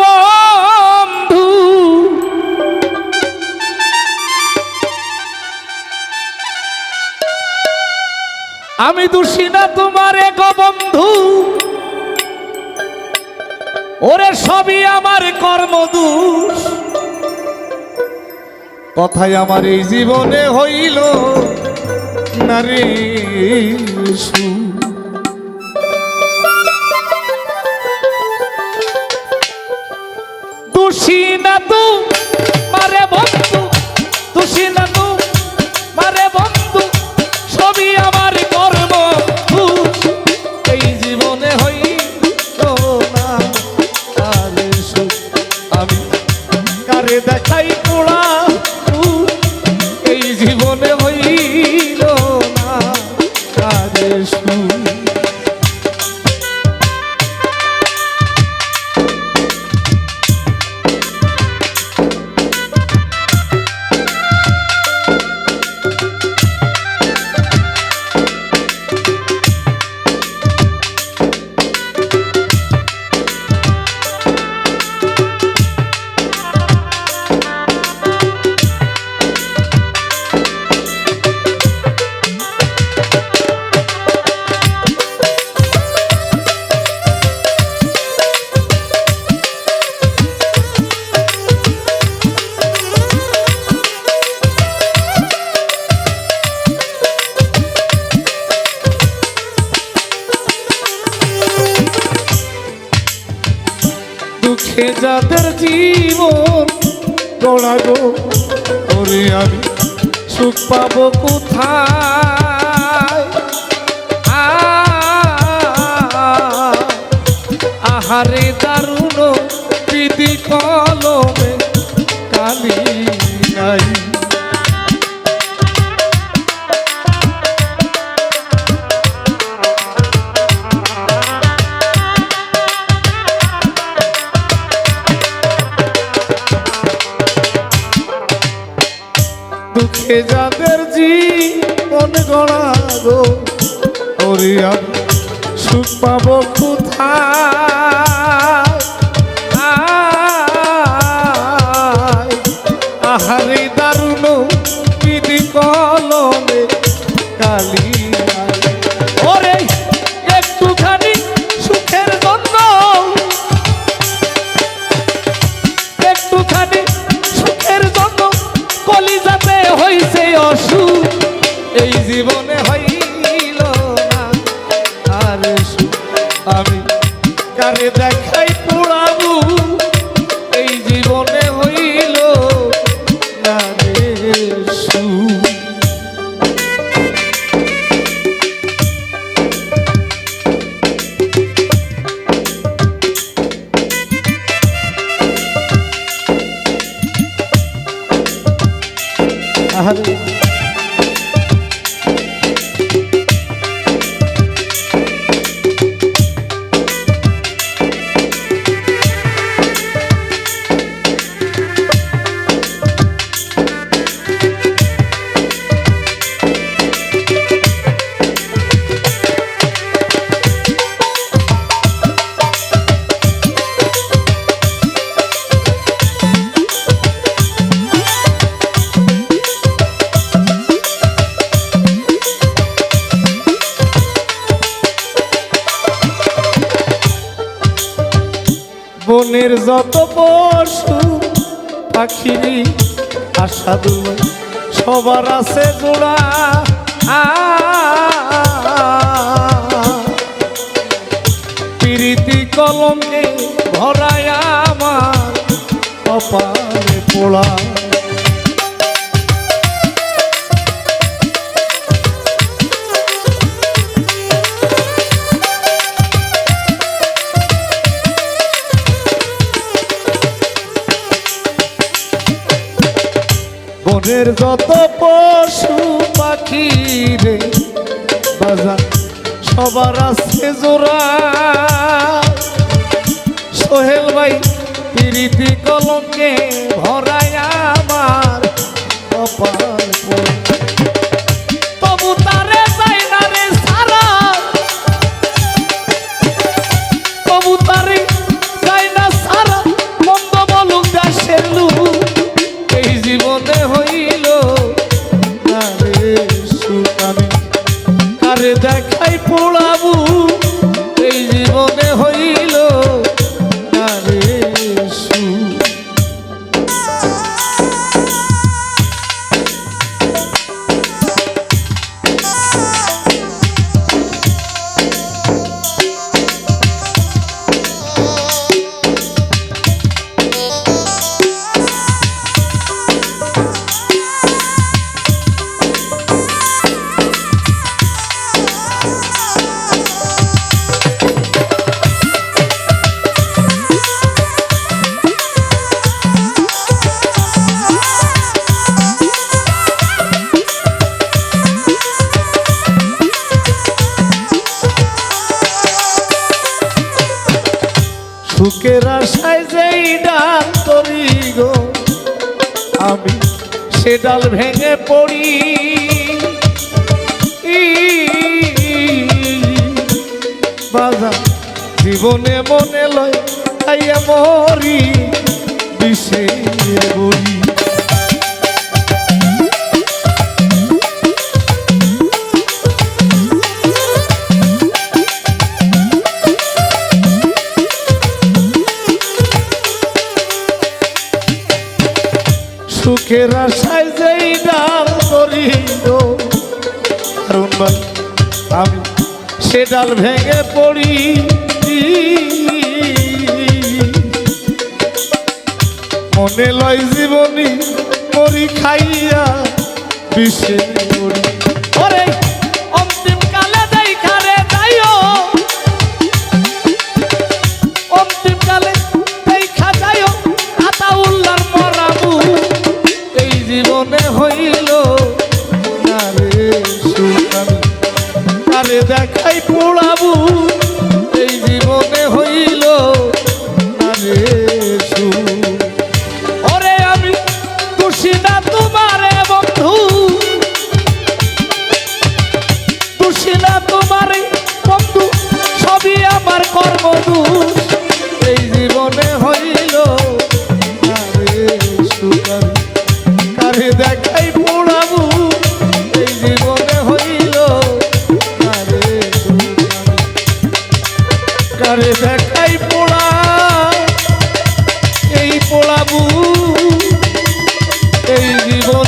বন্ধু। আমি দোষী না তোমারে গো বন্ধু। ওরে সবই আমার কর্ম কর্মদোষ কথাই আমার এই জীবনে হইল নারী দোষী না তু? মারে বন্ধু তুষি না তু? মারে বন্ধু, সবই আমার কর্ম। এই জীবনে হই না আমি কারে দেখাই পোড়া? জীবন। গড়াগো ওরে আমি সুখ পাবো কোথায়? আহারে দারুণ বিধি কলমে কালি নাই। দুঃখে যাদের জীবন গড়া গো ওরে সুখ পাবো কোথায়? দারুণ কলমে কালি হইছে অসুখ এই জীবনে হইল না। আর আমি কারে দেখাই আহারে যত পশু পাখি আশা সাধু সবার আছে গোড়া প্রীতি কলমে ভরায় আমার কপালে পোড়া। বনের যত পশু পাখি রে, বাজার সবার আছে জোড়া সোহেল ভাই, প্রীতি কলকে ভরায় আমার কপাল। দেখাই পোড়াব সুখের আশায় যেই ডাল তরি গো, আমি সে ডাল ভেঙে পড়ি। বাজা জীবনে মনে লয়, আইয়া মরি বিষে বলি সুখের আশায় যেই ডাল করিল আমি সে ডাল ভেঙে পড়ি। মনে লয় জীবনী মরি খাইয়া বিষে মরি ওরে এই জীবনে হইল কারে দেখাই পোড়াবু এই জীবনে হইল সুখান কারে দেখাই পোড়া এই পোড়াবু এই জীবনে